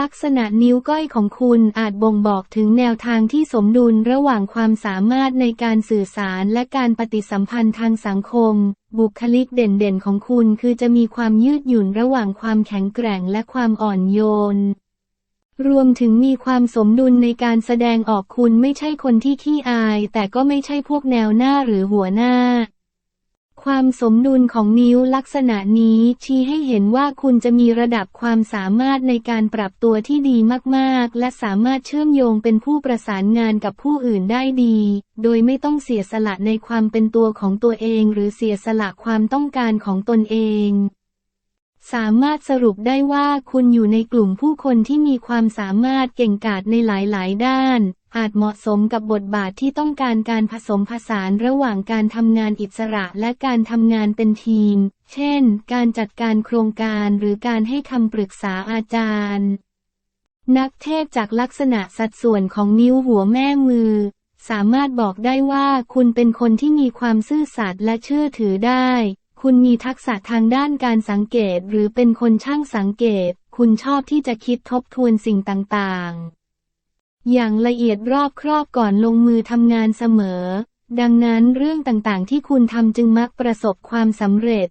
ลักษณะนิ้วก้อยของคุณอาจบ่งบอกถึงแนวทางที่สมดุลระหว่างความสามารถในการสื่อสารและการปฏิสัมพันธ์ทางสังคม บุคลิกเด่นๆของคุณคือจะมีความยืดหยุ่นระหว่างความแข็งแกร่งและความอ่อนโยน รวมถึงมีความสมดุลในการแสดงออกคุณไม่ใช่คนที่ขี้อาย แต่ก็ไม่ใช่พวกแนวหน้าหรือหัวหน้า ความสมดุลของนิ้วลักษณะนี้ชี้ให้เห็นว่าคุณจะมีระดับความสามารถในการปรับตัวที่ดีมากๆ และสามารถเชื่อมโยงเป็นผู้ประสานงานกับผู้อื่นได้ดี โดยไม่ต้องเสียสละในความเป็นตัวของตัวเอง หรือเสียสละความต้องการของตนเอง สามารถสรุปได้ว่าคุณอยู่ในกลุ่มผู้คนที่มีความสามารถเก่งกาจในหลายๆ ด้าน อาจเหมาะสมกับบทบาทที่ต้องการการผสมผสานระหว่างการทำงานอิสระและการทำงานเป็นทีม เช่น การจัดการโครงการหรือการให้คำปรึกษาอาจารย์ นักเทศจากลักษณะสัดส่วนของนิ้วหัวแม่มือ สามารถบอกได้ว่าคุณเป็นคนที่มีความซื่อสัตย์และเชื่อถือได้ คุณมีทักษะทางด้านการสังเกตหรือเป็นคนช่างสังเกต คุณชอบที่จะคิดทบทวนสิ่งต่างๆ อย่างละเอียดรอบครอบก่อนลงมือทำงานเสมอ ดังนั้นเรื่องต่างๆ ที่คุณทำจึงมักประสบความสำเร็จ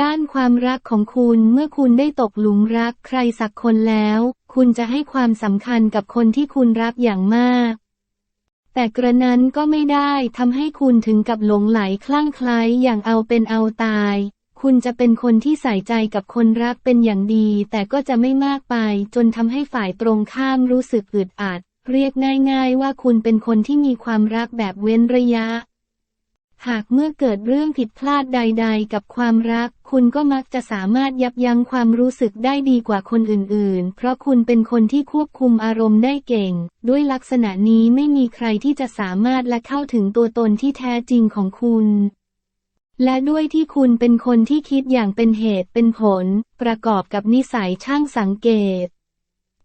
ด้านความรักของคุณเมื่อคุณได้ตกหลุมรักใครสักคนแล้ว คุณจะให้ความสำคัญกับคนที่คุณรักอย่างมาก แต่กระนั้นก็ไม่ได้ทำให้คุณถึงกับหลงไหลคลั่งไคล้อย่างเอาเป็นเอาตาย คุณจะเป็นคนที่ใส่ใจกับคนรักเป็นอย่างดี แต่ก็จะไม่มากไป จนทำให้ฝ่ายตรงข้ามรู้สึกอึดอัด เรียกง่ายๆว่าคุณเป็นคนที่มีความรักแบบเว้นระยะ หากเมื่อเกิดเรื่องผิดพลาดใด ๆ กับความรัก คุณก็มักจะสามารถยับยั้งความรู้สึกได้ดีกว่าคนอื่นๆ เพราะคุณเป็นคนที่ควบคุมอารมณ์ได้เก่ง ด้วยลักษณะนี้ไม่มีใครที่จะสามารถและเข้าถึงตัวตนที่แท้จริงของคุณ และด้วยที่คุณเป็นคนที่คิดอย่างเป็นเหตุเป็นผล ประกอบกับนิสัยช่างสังเกต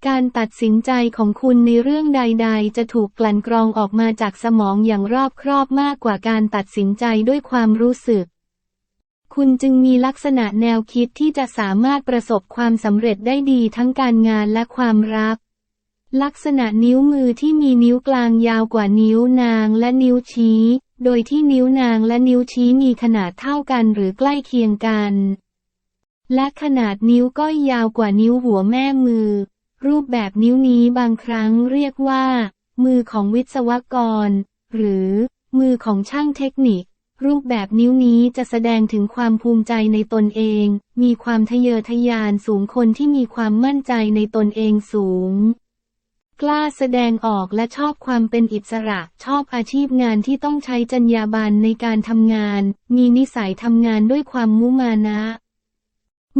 การตัดสินใจของคุณในเรื่องใด ๆ จะถูกกลั่นกรองออกมาจากสมองอย่างรอบครอบมากกว่าการตัดสินใจด้วยความรู้สึก คุณจึงมีลักษณะแนวคิดที่จะสามารถประสบความสำเร็จได้ดีทั้งการงานและความรัก ลักษณะนิ้วมือที่มีนิ้วกลางยาวกว่านิ้วนางและนิ้วชี้ โดยที่นิ้วนางและนิ้วชี้มีขนาดเท่ากันหรือใกล้เคียงกัน และขนาดนิ้วก้อยยาวกว่านิ้วหัวแม่มือ รูปแบบนิ้วนี้บางครั้งเรียกว่า มือของวิศวกร หรือ มือของช่างเทคนิค รูปแบบนิ้วนี้จะแสดงถึงความภูมิใจในตนเอง มีความทะเยอทะยานสูงคนที่มีความมั่นใจในตนเองสูง กล้าแสดงออกและชอบความเป็นอิสระ ชอบอาชีพงานที่ต้องใช้จรรยาบรรณในการทำงาน มีนิสัยทำงานด้วยความมุมานะ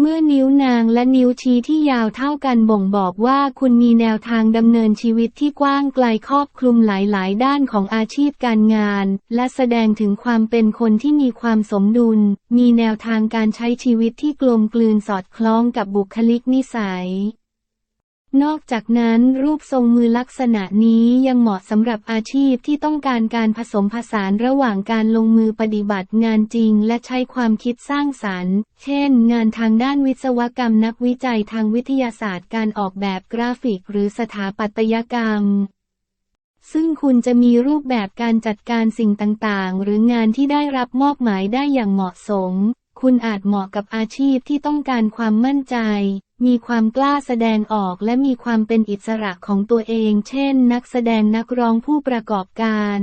เมื่อนิ้วนางและนิ้วชี้ที่ยาวเท่ากันบ่งบอกว่าคุณมีแนวทางดำเนินชีวิตที่กว้างไกลครอบคลุมหลาย ๆ ด้านของอาชีพการงาน และแสดงถึงความเป็นคนที่มีความสมดุล มีแนวทางการใช้ชีวิตที่กลมกลืนสอดคล้องกับบุคลิกนิสัย นอกจากนั้นรูปทรงมือลักษณะนี้ยังเหมาะสำหรับอาชีพที่ต้องการการผสมผสานระหว่างการลงมือปฏิบัติงานจริง และใช้ความคิดสร้างสรรค์ เช่น งานทางด้านวิศวกรรมนักวิจัยทางวิทยาศาสตร์การออกแบบกราฟิกหรือสถาปัตยกรรม ซึ่งคุณจะมีรูปแบบการจัดการสิ่งต่างๆ หรืองานที่ได้รับมอบหมายได้อย่างเหมาะสม คุณอาจเหมาะกับอาชีพที่ต้องการความมั่นใจ มีความกล้าแสดงออกและมีความเป็นอิสระของตัวเอง เช่น นักแสดงนักร้องผู้ประกอบการ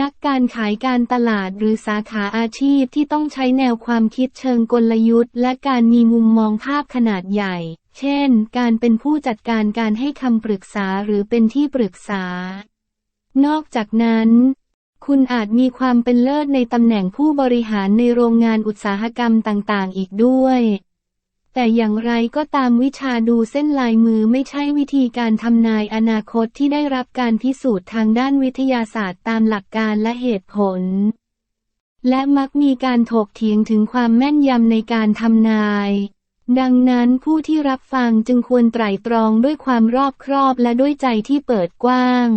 นักการขายการตลาดหรือสาขาอาชีพที่ต้องใช้แนวความคิดเชิงกลยุทธ์ และการมีมุมมองภาพขนาดใหญ่ เช่น การเป็นผู้จัดการการให้คำปรึกษาหรือเป็นที่ปรึกษานอกจากนั้น คุณอาจมีความเป็นเลิศในตำแหน่งผู้บริหารในโรงงานอุตสาหกรรมต่างๆ อีกด้วย แต่อย่างไรก็ตามวิชาดูเส้นลายมือไม่ใช่วิธีการทำนายอนาคตที่ได้รับการพิสูจน์ทางด้านวิทยาศาสตร์ตามหลักการและเหตุผล และมักมีการถกเถียงถึงความแม่นยำในการทำนายดังนั้นผู้ที่รับฟังจึงควรไตร่ตรองด้วยความรอบครอบและด้วยใจที่เปิดกว้าง